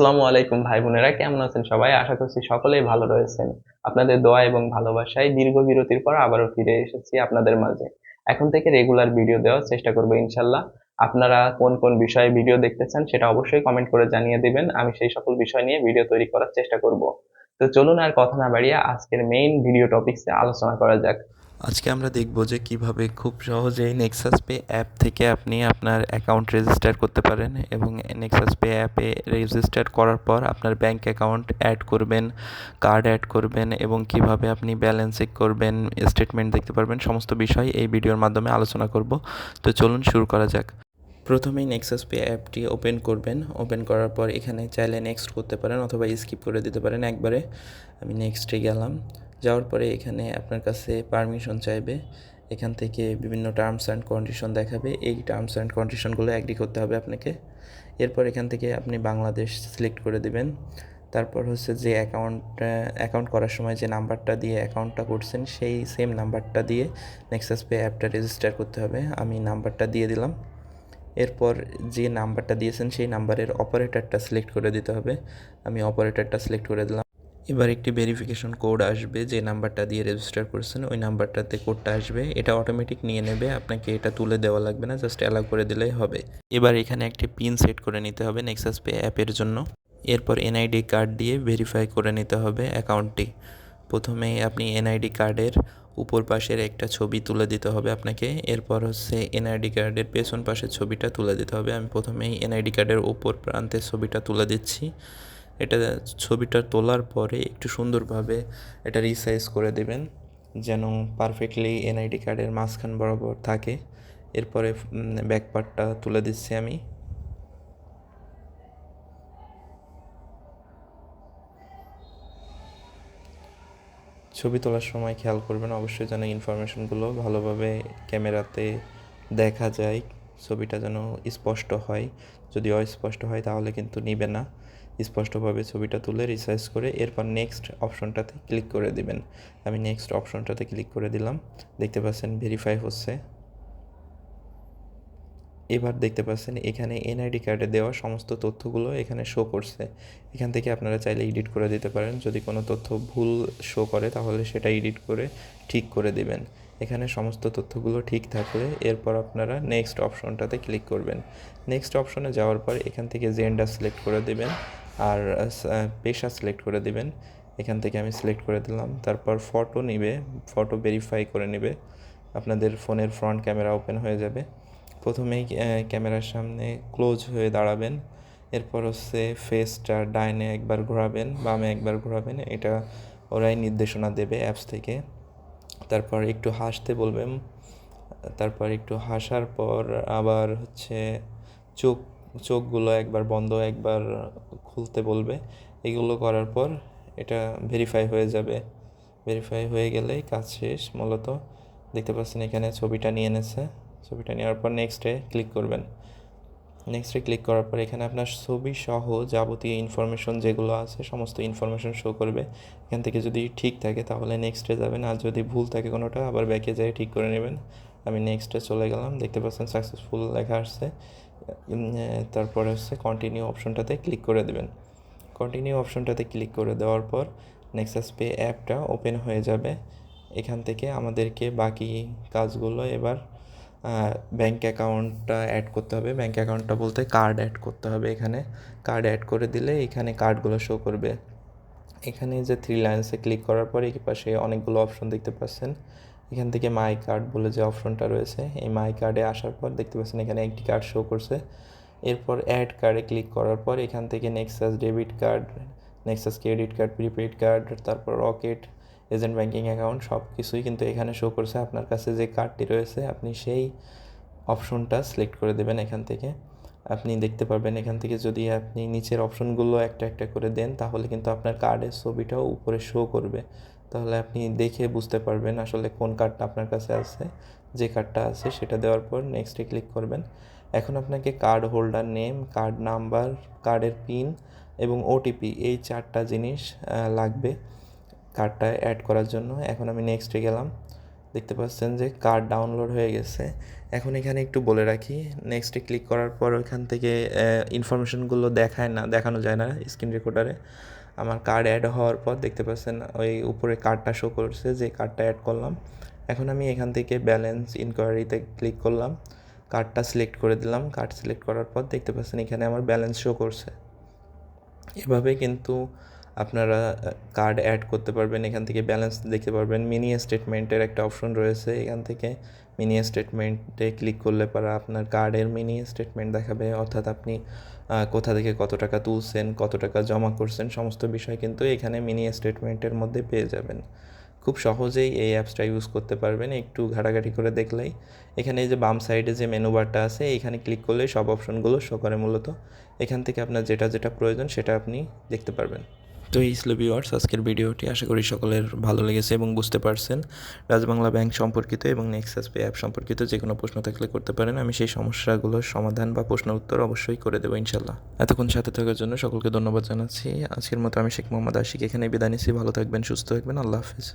আসসালামু আলাইকুম ভাই বোনেরা, কেমন আছেন সবাই? আশা করছি সকলেই ভালো রয়েছেন। আপনাদের দোয়া এবং ভালোবাসায় দীর্ঘ বিরতির পর আবারও ফিরে এসেছি আপনাদের মাঝে। এখন থেকে রেগুলার ভিডিও দেওয়ার চেষ্টা করব ইনশাল্লাহ আপনারা কোন কোন বিষয়ে ভিডিও দেখতে চান সেটা অবশ্যই কমেন্ট করে জানিয়ে দিবেন। আমি সেই সকল বিষয় নিয়ে ভিডিও তৈরি করার চেষ্টা করব। তো চলুন আর কথা না বাড়িয়ে আজকের মেইন ভিডিও টপিকসে আলোচনা করা যাক। আজকে আমরা দেখব যে কীভাবে খুব সহজেই নেক্সাস পে অ্যাপ থেকে আপনি আপনার অ্যাকাউন্ট রেজিস্টার করতে পারেন এবং নেক্সাস পে অ্যাপে রেজিস্টার করার পর আপনার ব্যাংক অ্যাকাউন্ট অ্যাড করবেন কার্ড অ্যাড করবেন এবং কীভাবে আপনি ব্যালেন্স চেক করবেন স্টেটমেন্ট দেখতে পারবেন, সমস্ত বিষয় এই ভিডিওর মাধ্যমে আলোচনা করব। তো চলুন শুরু করা যাক। প্রথমেই নেক্সাস পে অ্যাপটি ওপেন করবেন। ওপেন করার পর এখানে চাইলে নেক্সট করতে পারেন অথবা স্কিপ করে দিতে পারেন। একবারে আমি নেক্সটে গেলাম। যাওয়ার পরে এখানে আপনার কাছে পারমিশন চাইবে। এখান থেকে বিভিন্ন টার্মস অ্যান্ড কন্ডিশন দেখাবে। এই টার্মস অ্যান্ড কন্ডিশনগুলো অ্যাগ্রি করতে হবে আপনাকে। এরপর এখান থেকে আপনি বাংলাদেশ সিলেক্ট করে দেবেন। তারপর হচ্ছে যে অ্যাকাউন্ট অ্যাকাউন্ট করার সময় যে নাম্বারটা দিয়ে অ্যাকাউন্টটা করছেন, সেই সেম নাম্বারটা দিয়ে নেক্সাস পে অ্যাপটা রেজিস্টার করতে হবে। আমি নাম্বারটা দিয়ে দিলাম। এরপর যে নাম্বারটা দিয়েছেন, সেই নাম্বারের অপারেটরটা সিলেক্ট করে দিতে হবে। আমি অপারেটরটা সিলেক্ট করে দিলাম। এবার একটি ভেরিফিকেশন কোড আসবে, যে নাম্বারটা দিয়ে রেজিস্টার করেছেন, ওই নাম্বারটাতে কোডটা আসবে, এটা অটোমেটিক নিয়ে নেবে, আপনাকে এটা তুলে দেওয়া লাগবে না জাস্ট অ্যালাউ করে দিলেই হবে। এবার এখানে একটি পিন সেট করে নিতে হবে নেক্সাস পে অ্যাপের জন্য। এরপর এনআইডি কার্ড দিয়ে ভেরিফাই করে নিতে হবে অ্যাকাউন্টটি প্রথমেই আপনি এনআইডি কার্ডের উপর পাশের একটা ছবি তুলে দিতে হবে আপনাকে। এরপর হচ্ছে এনআইডি কার্ডের পেছন পাশের ছবিটা তুলে দিতে হবে। আমি প্রথমেই এনআইডি কার্ডের উপর প্রান্তের ছবিটা তুলে দিচ্ছি। এটা ছবিটা তোলার পরে একটু সুন্দরভাবে এটা রিসাইজ করে দেবেন, যেন পারফেক্টলি এনআইডি কার্ডের মাঝখান বরাবর থাকে। এরপরে ব্যাক পার্টটা তুলে দিচ্ছি আমি। ছবি তোলার সময় খেয়াল করবেন, অবশ্যই যেন ইনফরমেশনগুলো ভালোভাবে ক্যামেরাতে দেখা যায়, ছবিটা যেন স্পষ্ট হয়। যদি অস্পষ্ট হয়, তাহলে কিন্তু নিবে না। স্পষ্টভাবে ছবিটা তুলে রিসাইজ করে এরপর নেক্সট অপশনটাতে ক্লিক করে দিবেন। আমি নেক্সট অপশনটাতে ক্লিক করে দিলাম। দেখতে পাচ্ছেন ভেরিফাই হচ্ছে। এবার দেখতে পাচ্ছেন এখানে এনআইডি কার্ডে দেওয়া সমস্ত তথ্যগুলো এখানে শো করছে। এখান থেকে আপনারা চাইলে এডিট করে দিতে পারেন। যদি কোনো তথ্য ভুল শো করে, তাহলে সেটা এডিট করে ঠিক করে দিবেন। এখানে সমস্ত তথ্যগুলো ঠিক থাকলে এরপর আপনারা নেক্সট অপশনটাতে ক্লিক করবেন। নেক্সট অপশনে যাওয়ার পর এখান থেকে জেন্ডার সিলেক্ট করে দিবেন। আর পেশা সিলেক্ট করে দিবেন। এখান থেকে আমি সিলেক্ট করে দিলাম। তারপর ফটো নিবে ফটো ভেরিফাই করে নেবে। আপনাদের ফোনের ফ্রন্ট ক্যামেরা ওপেন হয়ে যাবে। প্রথমেই ক্যামেরার সামনে ক্লোজ হয়ে দাঁড়াবেন। এরপর হচ্ছে ফেসটা ডাইনে একবার ঘোরাবেন, বামে একবার ঘোরাবেন। এটা ওরাই নির্দেশনা দেবে অ্যাপস থেকে। তারপর একটু হাসতে বলবেন। তারপর একটু হাসার পর আবার হচ্ছে চোখ চোখগুলো একবার বন্ধ, একবার খুলতে বলবে। এগুলো করার পর এটা ভেরিফাই হয়ে যাবে। ভেরিফাই হয়ে গেলেই কাজ শেষ মূলত। দেখতে পাচ্ছেন এখানে ছবিটা নিয়ে এনেছে। ছবিটা নেওয়ার পর নেক্সটে ক্লিক করবেন। নেক্সটে ক্লিক করার পর এখানে আপনার ছবি সহ যাবতীয় ইনফরমেশন যেগুলো আছে, সমস্ত ইনফরমেশন শো করবে। এখান থেকে যদি ঠিক থাকে তাহলে নেক্সটে যাবেন। আর যদি ভুল থাকে কোনোটা, আবার ব্যাকে যেয়ে ঠিক করে নেবেন। আমি নেক্সটে চলে গেলাম। দেখতে পাচ্ছেন সাকসেসফুল লেখা আসছে। তারপরে হচ্ছে কন্টিনিউ অপশনটাতে ক্লিক করে দেবেন। কন্টিনিউ অপশনটাতে ক্লিক করে দেওয়ার পর নেক্সাস পে অ্যাপটা ওপেন হয়ে যাবে। এখান থেকে আমাদেরকে বাকি কাজগুলো এবার ব্যাঙ্ক অ্যাকাউন্টটা অ্যাড করতে হবে। ব্যাঙ্ক অ্যাকাউন্টটা বলতে কার্ড অ্যাড করতে হবে এখানে। কার্ড অ্যাড করে দিলে এখানে কার্ডগুলো শো করবে। এখানে যে থ্রি লাইন্সে ক্লিক করার পরে এই পাশে অনেকগুলো অপশন দেখতে পাচ্ছেন। এখান থেকে মাই কার্ড বলে যে অপশনটা রয়েছে, এই মাই কার্ডে আসার পর দেখতে পাচ্ছেন এখানে একটি কার্ড শো করছে। এরপর অ্যাড কার্ডে ক্লিক করার পর এখান থেকে Nexus debit card Nexus credit card prepaid card তারপর রকেট এজেন্ট ব্যাঙ্কিং অ্যাকাউন্ট সব কিছুই কিন্তু এখানে শো করছে। আপনার কাছে যে কার্ডটি রয়েছে, আপনি সেই অপশনটা সিলেক্ট করে দেবেন এখান থেকে। আপনি দেখতে পারবেন এখান থেকে যদি আপনি নিচের অপশনগুলো একটা একটা করে দেন, তাহলে কিন্তু আপনার কার্ডের ছবিটাও উপরে শো করবে। তাহলে আপনি দেখে বুঝতে পারবেন আসলে কোন কার্ডটা আপনার কাছে আছে, যে কার্ডটা আছে সেটা দেওয়ার পর নেক্সটে ক্লিক করবেন। এখন আপনাকে card holder name card number কার্ডের পিন এবং ওটিপি এই চারটা জিনিস লাগবে। কার্ডটা অ্যাড করার জন্য। এখন আমি নেক্সটে গেলাম। দেখতে পাচ্ছেন যে কার্ড ডাউনলোড হয়ে গেছে। এখন এখানে একটু বলে রাখি নেক্সটে ক্লিক করার পর ওইখান থেকে ইনফরমেশনগুলো দেখায় না, দেখানো যায় না স্ক্রিন রেকর্ডারে আমার কার্ড অ্যাড হওয়ার পর দেখতে পাচ্ছেন ওই উপরে কার্ডটা শো করছে, যে কার্ডটা অ্যাড করলাম। এখন আমি এখান থেকে ব্যালেন্স ইনকোয়ারিতে ক্লিক করলাম। কার্ডটা সিলেক্ট করে দিলাম। কার্ড সিলেক্ট করার পর দেখতে পাচ্ছেন এখানে আমার ব্যালেন্স শো করছে। এভাবে কিন্তু আপনারা কার্ড অ্যাড করতে পারবেন, এখান থেকে ব্যালেন্স দেখতে পারবেন। মিনি স্টেটমেন্টের একটা অপশন রয়েছে এখান থেকে। মিনি স্টেটমেন্টে ক্লিক করলে পরে আপনার কার্ডের মিনি স্টেটমেন্ট দেখাবে। অর্থাৎ আপনি কোথা থেকে কত টাকা তুলছেন, কত টাকা জমা করছেন, সমস্ত বিষয় কিন্তু এখানে মিনি স্টেটমেন্টের মধ্যে পেয়ে যাবেন। খুব সহজেই এই অ্যাপসটা ইউজ করতে পারবেন। একটু ঘাটাঘাটি করে দেখলেই। এখানে যে বাম সাইডে যে মেনু বারটা আছে, এখানে ক্লিক করলে সব অপশনগুলো শো করে মূলত। এখান থেকে আপনার যেটা যেটা প্রয়োজন সেটা আপনি দেখতে পারবেন। তো এই ছিল ভিউয়ার্স আজকের ভিডিওটি আশা করি সকলের ভালো লেগেছে এবং বুঝতে পারছেন। রাজবাংলা ব্যাংক সম্পর্কিত এবং নেক্সাস পে অ্যাপ সম্পর্কিত যে কোনো প্রশ্ন থাকলে করতে পারেন। আমি সেই সমস্যাগুলোর সমাধান বা প্রশ্ন উত্তর অবশ্যই করে দেবো ইনশাল্লাহ এতক্ষণ সাথে থাকার জন্য সকলকে ধন্যবাদ জানাচ্ছি। আজকের মতো আমি শেখ মোহাম্মদ আশিক এখানে বিদায় নিচ্ছি। ভালো থাকবেন, সুস্থ থাকবেন। আল্লাহ হাফিজ।